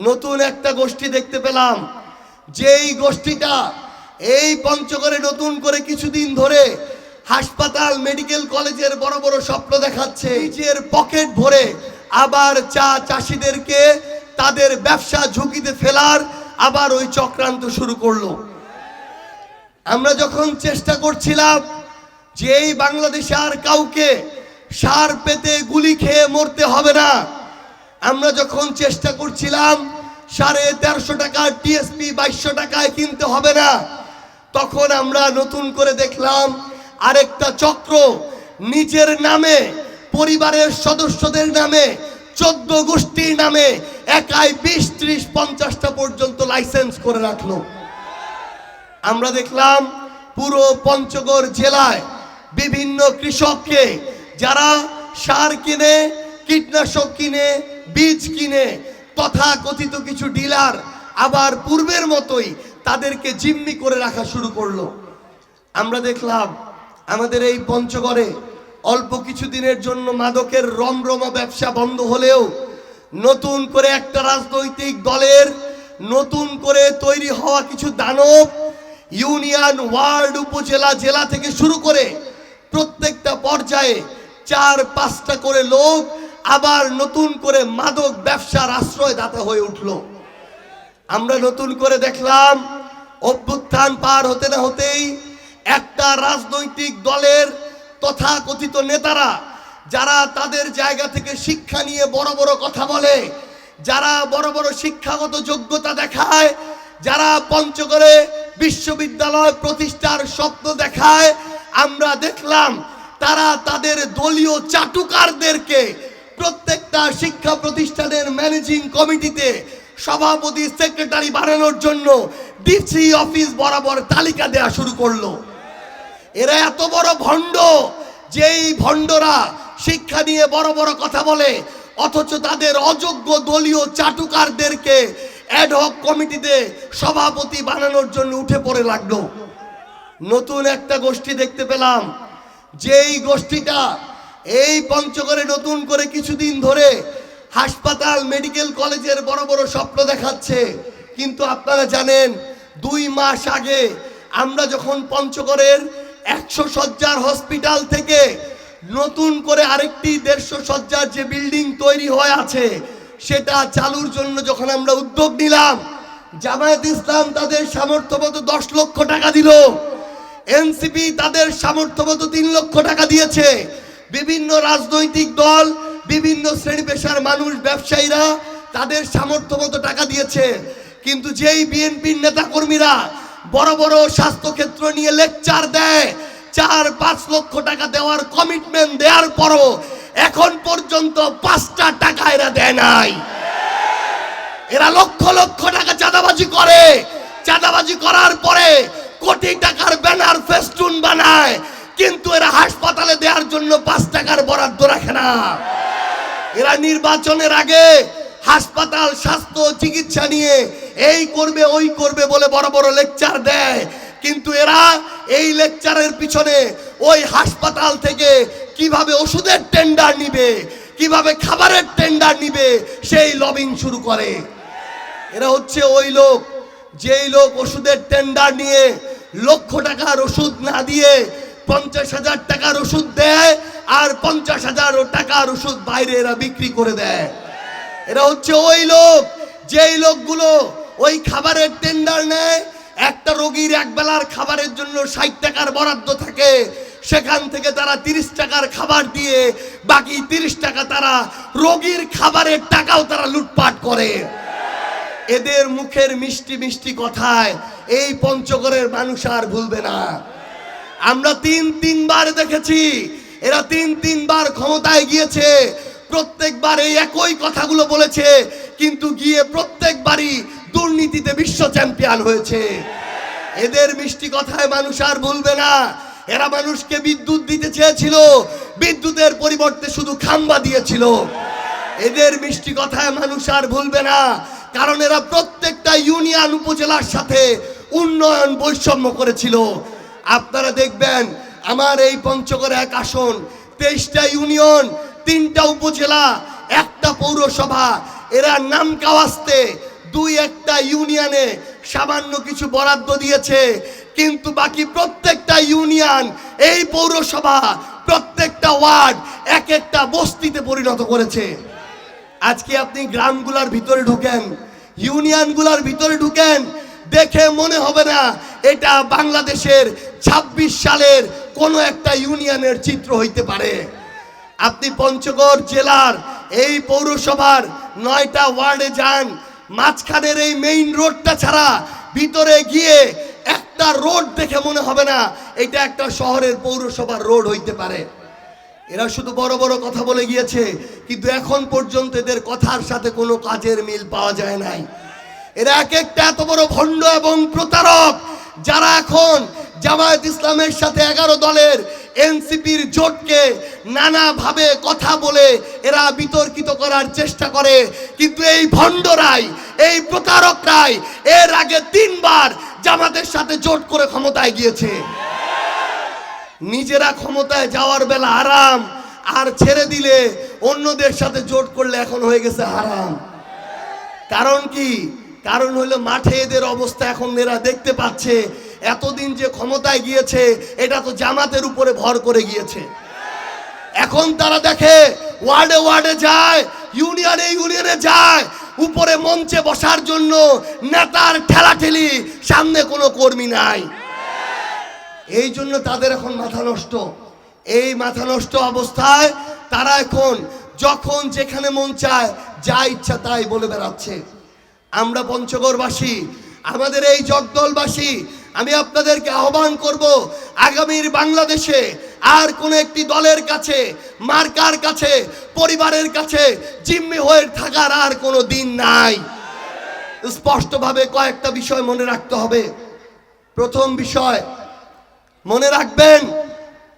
নতুন একটা গোষ্ঠী দেখতে পেলাম। যেই গোষ্ঠীটা এই পঞ্চগড়ে নতুন করে কিছুদিন ধরে হাসপাতাল, মেডিকেল কলেজের বড় বড় স্বপ্ন দেখাচ্ছে। নিজের পকেট ভরে আবার চা চাষিদেরকে তাদের ব্যবসা ঝুঁকিতে ফেলার আবার ওই চক্রান্ত শুরু করল। আমরা যখন চেষ্টা করছিলাম যে এই বাংলাদেশে আর কাউকে সার পেতে গুলি খেয়ে মরতে হবে না আমরা যখন চেষ্টা করছিলাম সাড়ে তেরোশো টাকা টিএসপি বাইশশো টাকায় কিনতে হবে না, তখন আমরা নতুন করে দেখলাম আরেকটা চক্র। নিজের নামে, পরিবারের সদস্যদের নামে, চোদ্দ গোষ্ঠীর নামে একাই বিশ, ত্রিশ, পঞ্চাশটা পর্যন্ত লাইসেন্স করে রাখল। আমরা দেখলাম পুরো পঞ্চগড় জেলায় বিভিন্ন কৃষককে, যারা সার কিনে, কীটনাশক কিনে বীজ কিনে তথা কথিত কিছু ডিলার আবার পূর্বের মতোই তাদেরকে জিম্মি করে রাখা শুরু করল। আমরা দেখলাম আমাদের এই পঞ্চগড়ে অল্প কিছু দিনের জন্য মাদকের রমরমা ব্যবসা বন্ধ হলেও নতুন করে একটা রাজনৈতিক দলের নতুন করে তৈরি হওয়া কিছু দানব ইউনিয়ন ওয়ার্ড উপজেলা জেলা থেকে শুরু করে প্রত্যেকটা পর্যায়ে চার পাঁচটা করে লোক আবার নতুন করে মাদক ব্যবসার আশ্রয় দাতা হয়ে উঠল। আমরা নতুন করে দেখলাম, অভ্যুত্থান পার হতে না হতেই একটা রাজনৈতিক দলের তথাকথিত নেতারা, যারা তাদের জায়গা থেকে শিক্ষা নিয়ে বড় বড় কথা বলে, যারা বড় বড় শিক্ষাগত যোগ্যতা দেখায়, যারা পঞ্চগড়ে বিশ্ববিদ্যালয় প্রতিষ্ঠার স্বপ্ন দেখায়, আমরা দেখলাম তারা তাদের দলীয় চাটুকারদেরকে প্রত্যেকটা শিক্ষা প্রতিষ্ঠানের ম্যানেজিং কমিটিতে সভাপতি, সেক্রেটারি বানানোর জন্য ডিসি অফিস বরাবর তালিকা দেওয়া শুরু করল। এরা এত বড় ভণ্ড, যেই ভণ্ডরা শিক্ষা নিয়ে বড় বড় কথা বলে, অথচ তাদের অযোগ্য দলীয় চাটুকারদেরকে অ্যাডহক কমিটিতে সভাপতি বানানোর জন্য উঠে পড়ে লাগল। নতুন একটা গোষ্ঠী দেখতে পেলাম। যেই গোষ্ঠীটা এই পঞ্চগড়ে নতুন করে কিছুদিন ধরে হাসপাতাল, মেডিকেল কলেজের বড় বড় স্বপ্ন দেখাচ্ছে। কিন্তু আপনারা জানেন, দুই মাস আগে আমরা যখন পঞ্চগড়ের একশো সজ্জার হসপিটাল থেকে নতুন করে আরেকটি দেড়শো সজ্জার যে বিল্ডিং তৈরি হয়ে আছে, সেটা চালুর জন্য যখন আমরা উদ্যোগ নিলাম, জামায়াত ইসলাম তাদের সামর্থ্য মতো দশ লক্ষ টাকা দিল। এনসিপি তাদের সামর্থ্য মতো তিন লক্ষ টাকা দিয়েছে। বিভিন্ন রাজনৈতিক দল, বিভিন্ন শ্রেণি পেশার মানুষ, ব্যবসায়ীরা তাদের সামর্থ্য মতো টাকা দিয়েছে। কিন্তু যেই বিএনপির নেতা কর্মীরা বড় বড় স্বাস্থ্যক্ষেত্র নিয়ে লেকচার দেয়, চার পাঁচ লক্ষ টাকা দেওয়ার কমিটমেন্ট দেওয়ার পরও এখন পর্যন্ত পাঁচটা টাকা এরা দেয় নাই। এরা লক্ষ লক্ষ টাকা চাঁদাবাজি করে। চাঁদাবাজি করার পরে কোটি টাকার ব্যানার ফেস্টুন বানায়। কিন্তু এরা হাসপাতালে দেওয়ার জন্য পাঁচ টাকার বরাদ্দ রাখে না। এরা নির্বাচনের আগে হাসপাতাল, স্বাস্থ্য, চিকিৎসা নিয়ে এই করবে, ওই করবে বলে বড় বড় লেকচার দেয়। কিন্তু এরা এই লেকচারের পিছনে ওই হাসপাতাল থেকে কীভাবে ওষুধের টেন্ডার নিবে, কীভাবে খাবারের টেন্ডার নিবে, সেই লবিং শুরু করে। এরা হচ্ছে ওই লোক, যেই লোক ওষুধের টেন্ডার নিয়ে লক্ষ টাকার ওষুধ না দিয়ে পঞ্চাশ হাজার টাকার ওষুধ দেয় আর পঞ্চাশ হাজার টাকার ওষুধ বাইরে এরা বিক্রি করে দেয়। এরা হচ্ছে ওই লোক, যেই লোকগুলো ওই খাবারের টেন্ডার নেয়, একটা রোগীর এক বেলার খাবারের জন্য ষাট টাকার বরাদ্দ থাকে, সেখান থেকে তারা তিরিশ টাকার খাবার দিয়ে বাকি তিরিশ টাকা তারা রোগীর খাবারের টাকাও তারা লুটপাট করে। এদের মুখের মিষ্টি মিষ্টি কথায় এই পঞ্চগড়ের মানুষ আর ভুলবে না। আমরা তিন, তিনবার দেখেছি। এরা তিন, তিনবার ক্ষমতায় গিয়েছে। প্রত্যেকবার এই একই কথাগুলো বলেছে, কিন্তু গিয়ে প্রত্যেকবারই দুর্নীতিতে বিশ্ব চ্যাম্পিয়ন হয়েছে। এদের মিষ্টি কথায় মানুষ আর ভুলবে না। এরা মানুষকে বিদ্যুৎ দিতে চেয়েছিল, বিদ্যুতের পরিবর্তে শুধু খাম্বা দিয়েছিল। এদের মিষ্টি কথায় মানুষ আর ভুলবে না, কারণ এরা প্রত্যেকটা ইউনিয়ন উপজেলার সাথে উন্নয়ন বৈষম্য করেছিল। আপনারা দেখবেন আমার এই পঞ্চগড় এক আসন, তেইশটা ইউনিয়ন, তিনটা উপজেলা, একটা পৌরসভা। এরা নাম কাওয়াস্তে, দুই একটা ইউনিয়নে সামান্য কিছু বরাদ্দ দিয়েছে। কিন্তু বাকি প্রত্যেকটা ইউনিয়ন, এই পৌরসভা, প্রত্যেকটা ওয়ার্ড এক একটা বস্তিতে পরিণত করেছে। আজকে আপনি গ্রামগুলার ভিতরে ঢুকেন, ইউনিয়নগুলার ভিতরে ঢুকেন দেখে মনে হবে না, এটা বাংলাদেশের ২৬ সালের কোনো একটা ইউনিয়নের চিত্র হইতে পারে। আপনি পঞ্চগড় জেলার এই পৌরসভার নয়টা ওয়ার্ডে যান, মাঝখানের এই মেইন রোডটা ছাড়া ভিতরে গিয়ে একটা রোড দেখে মনে হবে না, এটা একটা শহরের পৌরসভার রোড হইতে পারে। এরা শুধু বড় বড় কথা বলে গিয়েছে, কিন্তু এখন পর্যন্ত এদের কথার সাথে কোনো কাজের মিল পাওয়া যায় নাই। এরা এক একটা এত বড় ভণ্ড এবং প্রতারক যারা এখন জামায়াত ইসলামের সাথে এগারো দলের এনসিপির জোটকে নানাভাবে কথা বলে এরা বিতর্কিত করার চেষ্টা করে। কিন্তু এই ভণ্ডরাই, এই প্রতারকরাই এর আগে তিনবার জামাতের সাথে জোট করে ক্ষমতায় গিয়েছে। নিজেরা ক্ষমতায় যাওয়ার বেলা আরাম আর ছেড়ে দিলে অন্যদের সাথে জোট করলে এখন হয়ে গেছে হারাম। কারণ কি? কারণ হলো মাঠে এদের অবস্থা এখন এরা দেখতে পাচ্ছে। এতদিন যে ক্ষমতায় গিয়েছে, এটা তো জামাতের উপরে ভর করে গিয়েছে। এখন তারা দেখে, ওয়ার্ডে ওয়ার্ডে যায়, ইউনিয়নে ইউনিয়নে যায়, উপরে মঞ্চে বসার জন্য নেতার ঠেলাঠেলি, সামনে কোনো কর্মী নাই। এই জন্য তাদের এখন মাথা নষ্ট। এই মাথা নষ্ট অবস্থায় তারা এখন যখন যেখানে মন চায়, যা ইচ্ছা তাই বলে বেড়াচ্ছে। আমরা পঞ্চগড়বাসী, আমাদের এই জগদলবাসী, আমি আপনাদেরকে আহ্বান করব, আগামীর বাংলাদেশে আর কোন একটি দলের কাছে, মার্কার কাছে, পরিবারের কাছে জিম্মি হয়ে থাকার আর কোনো দিন নাই। স্পষ্টভাবে কয়েকটা বিষয় মনে রাখতে হবে। প্রথম বিষয়, মনে রাখবেন,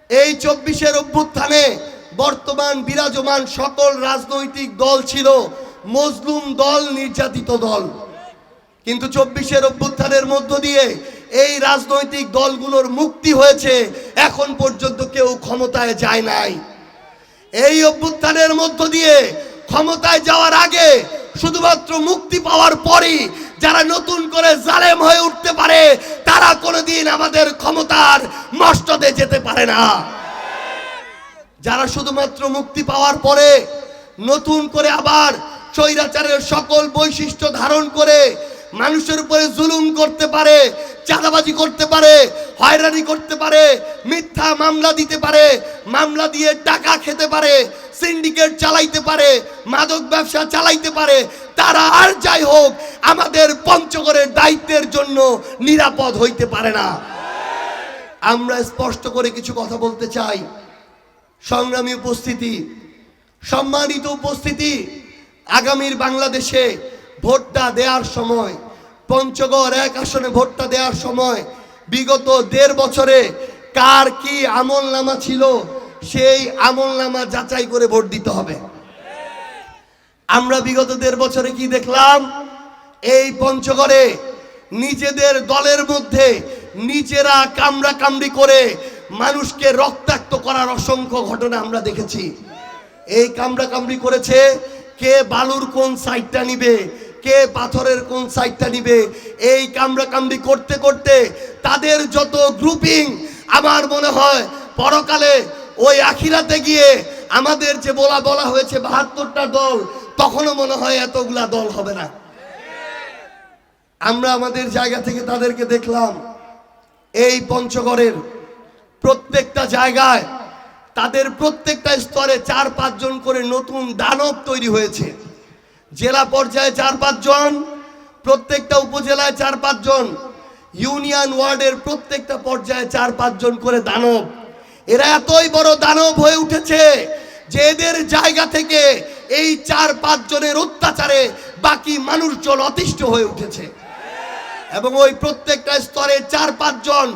এই চব্বিশের অভ্যুত্থানে বর্তমান বিরাজমান সকল রাজনৈতিক দল ছিল মজলুম দল, নির্যাতিত দল। কিন্তু চব্বিশের অভ্যুত্থানের মধ্য দিয়ে এই রাজনৈতিক দলগুলোর মুক্তি হয়েছে। এখন পর্যন্ত কেউ ক্ষমতায় যায় নাই। এই অভ্যুত্থানের মধ্য দিয়ে ক্ষমতায় যাওয়ার আগে শুধুমাত্র মুক্তি পাওয়ার পরই যারা নতুন করে জালেম হয়ে উঠতে পারে, তারা কোনোদিন আমাদের ক্ষমতার মস্তদে যেতে পারে না। যারা শুধুমাত্র মুক্তি পাওয়ার পরে নতুন করে আবার স্বৈরাচারের সকল বৈশিষ্ট্য ধারণ করে মানুষের উপরে জুলুম করতে পারে, চাঁদাবাজি করতে পারে, হয়রানি করতে পারে, মিথ্যা মামলা দিতে পারে, মামলা দিয়ে টাকা খেতে পারে, সিন্ডিকেট চালাইতে পারে, মাদক ব্যবসা চালাইতে পারে, তারা আর যাই হোক, আমাদের পঞ্চগড়ের দায়িত্বের জন্য নিরাপদ হইতে পারে না। আমরা স্পষ্ট করে কিছু কথা বলতে চাই। সংগ্রামী উপস্থিতি, সম্মানিত উপস্থিতি আগামীর বাংলাদেশে ভোটটা দেওয়ার সময়, পঞ্চগড় এক আসনে ভোটটা দেওয়ার সময়, বিগত দেড় বছরে কার কি আমল নামা ছিল, সেই আমল নামা যাচাই করে ভোট দিতে হবে। আমরা বিগত দেড় বছরে কি দেখলাম? এই পঞ্চগড়ে নিজেদের দলের মধ্যে নিজেরা কামড়া কামড়ি করে মানুষকে রক্তাক্ত করার অসংখ্য ঘটনা আমরা দেখেছি। এই কামড়া কামড়ি করেছে কে বালুর কোন সাইডটা নিবে? কে পাথরের কোন সাইডটা নিবে? এই কামড়া কামড়ি করতে করতে তাদের যত গ্রুপিং আমার মনে হয় পরকালে ওই আখিরাতে গিয়ে আমাদের যে বলা বলা হয়েছে বাহাত্তরটা দল, তখনও মনে হয় এতগুলা দল হবে না। আমরা আমাদের জায়গা থেকে তাদেরকে দেখলাম, এই পঞ্চগড়ের প্রত্যেকটা জায়গায় তাদের প্রত্যেকটা স্তরে চার পাঁচজন করে নতুন দানব তৈরি হয়েছে। জেলা পর্যায়ে চার পাঁচজন, প্রত্যেকটা উপজেলায় চার পাঁচজন, ইউনিয়ন ওয়ার্ডের প্রত্যেকটা পর্যায়ে চার পাঁচজন করে দানব। এরা এতই বড় দানব হয়ে উঠেছে যে এদের জায়গা থেকে এই চার পাঁচ জনের অত্যাচারে বাকি মানুষজন অতিষ্ঠ হয়ে উঠেছে। এবং ওই প্রত্যেকটা স্তরে চার পাঁচজন,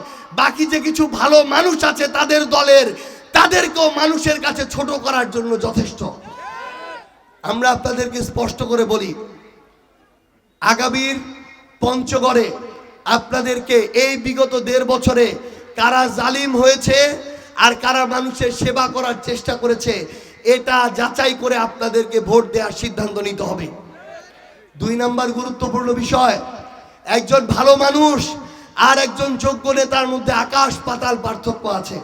বাকি যে কিছু ভালো মানুষ আছে তাদের দলের তাদেরকেও মানুষের কাছে ছোট করার জন্য যথেষ্ট। আমরা আপনাদেরকে স্পষ্ট করে বলি, আগামীর পঞ্চগড়ে আপনাদেরকে এই বিগত দেড় বছরে কারা জালিম হয়েছে আর কারা মানুষের সেবা করার চেষ্টা করেছে, এটা যাচাই করে আপনাদেরকে ভোট দেওয়ার সিদ্ধান্ত নিতে হবে। দুই নাম্বার গুরুত্বপূর্ণ বিষয়, একজন ভালো মানুষ আর একজন যোগ্য নেতার মধ্যে আকাশ পাতাল পার্থক্য আছে।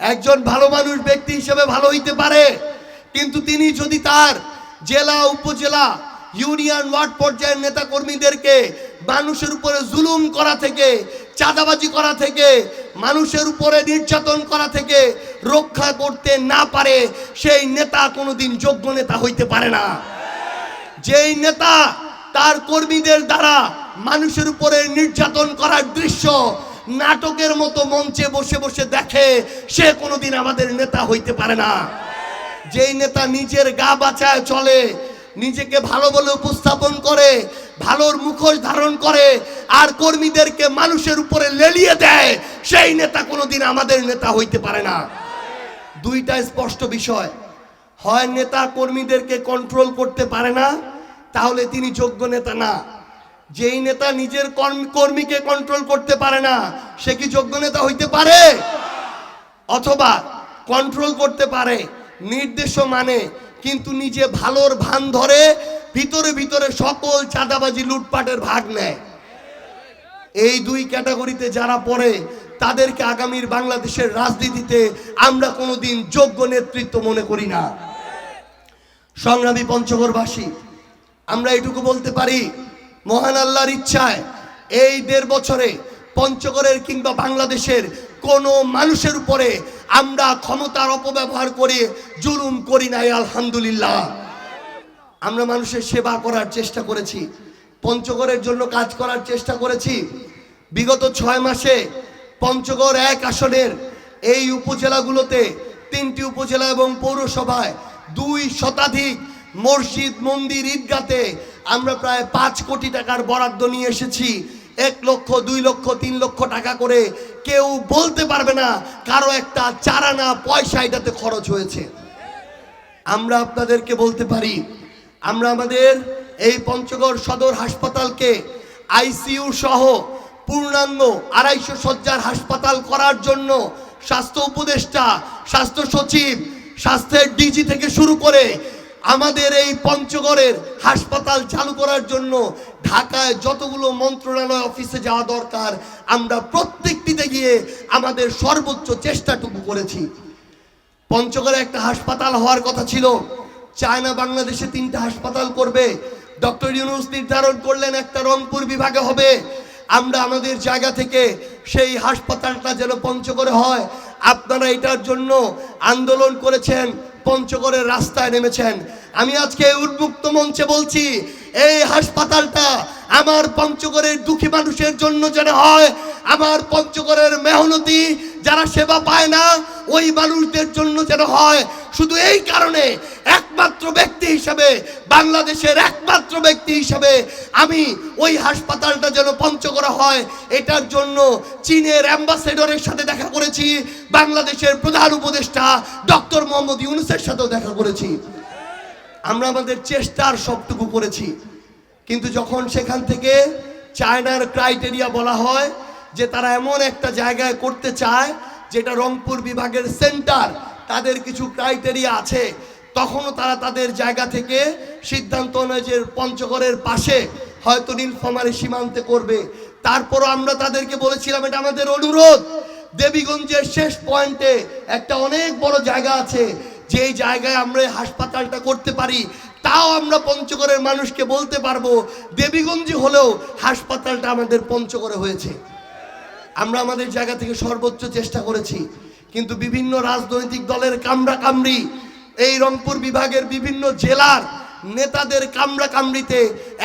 একজন ভালো মানুষ ব্যক্তি হিসেবে ভালো হইতে পারে। কিন্তু তিনি যদি তার জেলা, উপজেলা, ইউনিয়ন, ওয়ার্ড পর্যায়ের নেতা কর্মীদেরকে মানুষের উপরে জুলুম করা থেকে, চাঁদাবাজি করা থেকে, মানুষের উপরে নির্যাতন করা থেকে রক্ষা করতে না পারে, সেই নেতা কোনোদিন যোগ্য নেতা হইতে পারে না। যেই নেতা তার কর্মীদের দ্বারা মানুষের উপরে নির্যাতন করার দৃশ্য নাটকের মতো মঞ্চে বসে বসে দেখে সে কোনোদিন আমাদের নেতা হইতে পারে না। যেই নেতা নিজের গা বাঁচায় চলে, নিজেকে ভালো বলে উপস্থাপন করে, ভালোর মুখোশ ধারণ করে, আর কর্মীদেরকে মানুষের উপরে লেলিয়ে দেয়, সেই নেতা কোনোদিন আমাদের নেতা হইতে পারে না। দুইটা স্পষ্ট বিষয়। হয় নেতা কর্মীদেরকে কন্ট্রোল করতে পারে না, তাহলে তিনি যোগ্য নেতা না। যেই নেতা নিজের কর্ম- কর্মীকে কন্ট্রোল করতে পারে না, সে কি যোগ্য নেতা হইতে পারে? অথবা কন্ট্রোল করতে পারে নির্দেশ মানে কিন্তু নিজে ভালোর ভান ধরে ভিতরে ভিতরে সকল চাঁদাবাজি লুটপাটের ভাগ নেয়। এই দুই ক্যাটাগরিতে যারা পড়ে, তাদেরকে আগামীর বাংলাদেশের রাজনীতিতে আমরা কোনোদিন যোগ্য নেতৃত্ব মনে করি না। সংগ্রামী পঞ্চগড়বাসী, আমরা এটুকু বলতে পারি মহান আল্লাহর ইচ্ছায় এই দেড় বছরে পঞ্চগড়ের কিংবা বাংলাদেশের কোনো মানুষের উপরে আমরা ক্ষমতার অপব্যবহার করে জুলুম করি নাই, আলহামদুলিল্লাহ। আমরা মানুষের সেবা করার চেষ্টা করেছি, পঞ্চগড়ের জন্য কাজ করার চেষ্টা করেছি। বিগত ছয় মাসে পঞ্চগড় এক আসনের এই উপজেলাগুলোতে, তিনটি উপজেলা এবং পৌরসভায় দুই শতাধিক মসজিদ, মন্দির, ঈদগাতে আমরা প্রায় পাঁচ কোটি টাকার বরাদ্দ নিয়ে এসেছি। এক লক্ষ, দুই লক্ষ, তিন লক্ষ টাকা করে কেউ বলতে পারবে না কারও একটা চারানা পয়সা এটাতে খরচ হয়েছে। আমরা আপনাদেরকে বলতে পারি, আমরা আমাদের এই পঞ্চগড় সদর হাসপাতালকে আইসিইউ সহ পূর্ণাঙ্গ আড়াইশো শয্যার হাসপাতাল করার জন্য স্বাস্থ্য উপদেষ্টা, স্বাস্থ্য সচিব, স্বাস্থ্যের ডিজি থেকে শুরু করে আমাদের এই পঞ্চগড়ের হাসপাতাল চালু করার জন্য ঢাকায় যতগুলো মন্ত্রণালয় অফিসে যাওয়া দরকার, আমরা প্রত্যেকটিতে গিয়ে আমাদের সর্বোচ্চ চেষ্টাটুকু করেছি। পঞ্চগড়ে একটা হাসপাতাল হওয়ার কথা ছিল, চায়না বাংলাদেশে তিনটা হাসপাতাল করবে, ডক্টর ইউনুস নির্ধারণ করলেন একটা রংপুর বিভাগে হবে আমরা আমাদের জায়গা থেকে সেই হাসপাতালটা যেন পঞ্চগড়ে হয়। আপনারা এটার জন্য আন্দোলন করেছেন, পঞ্চগড়ের রাস্তায় নেমেছেন। আমি আজকে উন্মুক্ত মঞ্চে বলছি, এই হাসপাতালটা আমার পঞ্চগড়ের দুঃখী মানুষের জন্য যেন হয়, আমার পঞ্চগড়ের মেহনতি যারা সেবা পায় না, ওই মানুষদের জন্য যেন হয়। শুধু এই কারণে একমাত্র ব্যক্তি হিসাবে, বাংলাদেশের একমাত্র ব্যক্তি হিসাবে আমি ওই হাসপাতালটা যেন পঞ্চগড়ে হয়, এটার জন্য চীনের অ্যাম্বাসেডরের সাথে দেখা করেছি, বাংলাদেশের প্রধান উপদেষ্টা ডক্টর মোহাম্মদ ইউনুসের সাথেও দেখা করেছি। আমরা আমাদের চেষ্টার সবটুকু করেছি। কিন্তু যখন সেখান থেকে চায়নার ক্রাইটেরিয়া বলা হয় যে তারা এমন একটা জায়গায় করতে চায়, যেটা রংপুর বিভাগের সেন্টার, তাদের কিছু ক্রাইটেরিয়া আছে, তখনও তারা তাদের জায়গা থেকে সিদ্ধান্ত নেয় যে পঞ্চগড়ের পাশে হয়তো নীলফামারী সীমান্তে করবে। তারপরও আমরা তাদেরকে বলেছিলাম, এটা আমাদের অনুরোধ। দেবীগঞ্জের শেষ পয়েন্টে একটা অনেক বড় জায়গা আছে, যেই জায়গায় আমরা হাসপাতালটা করতে পারি। তাও আমরা পঞ্চগড়ের মানুষকে বলতে পারব, দেবীগঞ্জে হলেও হাসপাতালটা আমাদের পঞ্চগড়ে হয়েছে। আমরা আমাদের জায়গা থেকে সর্বোচ্চ চেষ্টা করেছি, কিন্তু বিভিন্ন রাজনৈতিক দলের কামরা কামড়ি এই রংপুর বিভাগের বিভিন্ন জেলার নেতাদের কামরা কামড়িতে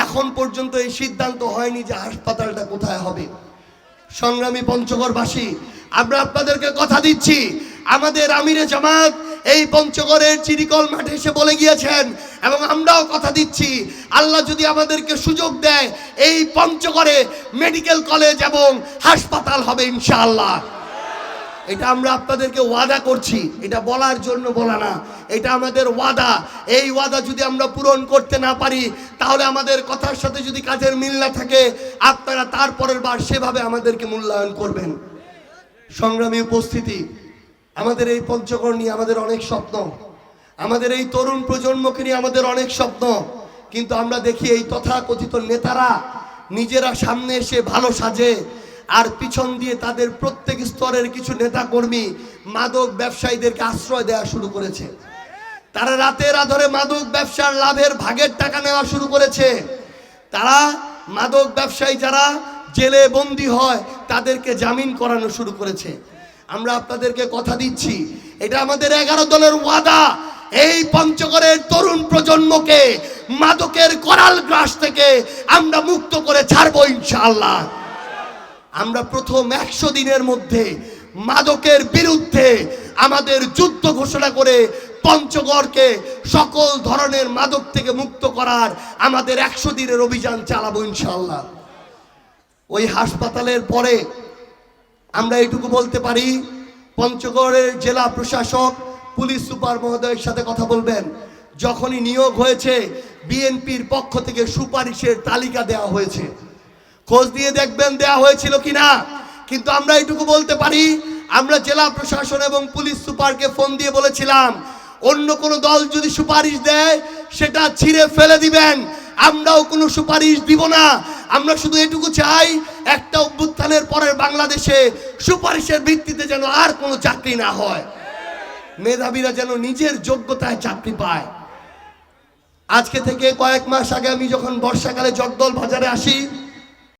এখন পর্যন্ত এই সিদ্ধান্ত হয়নি যে হাসপাতালটা কোথায় হবে। সংগ্রামী পঞ্চগড়বাসী, আমরা আপনাদেরকে কথা দিচ্ছি আমাদের আমিরে জামাত এই পঞ্চগড়ের চিরিকল মাঠে এসে বলে গিয়েছেন, এবং আমরাও কথা দিচ্ছি, আল্লাহ যদি আমাদেরকে সুযোগ দেয়, এই পঞ্চগড়ে মেডিকেল কলেজ এবং হাসপাতাল হবে ইনশাআল্লাহ। এটা আমরা আপনাদেরকে ওয়াদা করছি, এটা বলার জন্য বলা না, এটা আমাদের ওয়াদা। এই ওয়াদা যদি আমরা পূরণ করতে না পারি, তাহলে আমাদের কথার সাথে যদি কাজের মিল না থাকে, আপনারা তারপরের বার সেভাবে আমাদেরকে মূল্যায়ন করবেন। সংগ্রামী উপস্থিতি আমাদের এই পঞ্চকর্ণ নিয়ে আমাদের অনেক স্বপ্ন। আমাদের এই তরুণ প্রজন্মকে নিয়ে আমাদের অনেক স্বপ্ন। কিন্তু আমরা দেখি এই তথাকথিত নেতারা নিজেরা সামনে এসে ভালো সাজে আর পিছন দিয়ে তাদের প্রত্যেক স্তরের কিছু নেতাকর্মী মাদক ব্যবসায়ীদেরকে আশ্রয় দেওয়া শুরু করেছে। তারা রাতের আধরে মাদক ব্যবসার লাভের ভাগের টাকা নেওয়া শুরু করেছে। তারা মাদক ব্যবসায়ী যারা জেলে বন্দি হয় তাদেরকে জামিন করানো শুরু করেছে। আমরা আপনাদেরকে কথা দিচ্ছি, এটা আমাদের এগারো দলের ওয়াদা। এই পঞ্চগড়ের তরুণ প্রজন্মকে মাদকের করাল গ্রাস থেকে আমরা মুক্ত করে ছাড়বো ইনশাআল্লাহ। আমরা প্রথম একশো দিনের মধ্যে মাদকের বিরুদ্ধে আমাদের যুদ্ধ ঘোষণা করে পঞ্চগড়কে সকল ধরনের মাদক থেকে মুক্ত করার আমাদের একশো দিনের অভিযান চালাবো ইনশাল্লাহ ওই হাসপাতালের পরে আমরা এটুকু বলতে পারি, পঞ্চগড়ের জেলা প্রশাসক, পুলিশ সুপার মহোদয়ের সাথে কথা বলবেন। যখনই নিয়োগ হয়েছে, বিএনপির পক্ষ থেকে সুপারিশের তালিকা দেওয়া হয়েছে। খোঁজ দিয়ে দেখবেন দেয়া হয়েছিল কিনা। কিন্তু আমরা এটুকু বলতে পারি, আমরা জেলা প্রশাসন এবং পুলিশ সুপারকে ফোন দিয়ে বলেছিলাম, অন্য কোনো দল যদি সুপারিশ দেয়, সেটা ছিঁড়ে ফেলে দিবেন। আমরাও কোনো সুপারিশ দিব না। আমরা শুধু এটুকু চাই, একটা অভ্যুত্থানের পরের বাংলাদেশে সুপারিশের ভিত্তিতে যেন আর কোনো চাকরি না হয়। মেধাবীরা যেন নিজের যোগ্যতায় চাকরি পায়। আজকে থেকে কয়েক মাস আগে আমি যখন বর্ষাকালে জগদল বাজারে আসি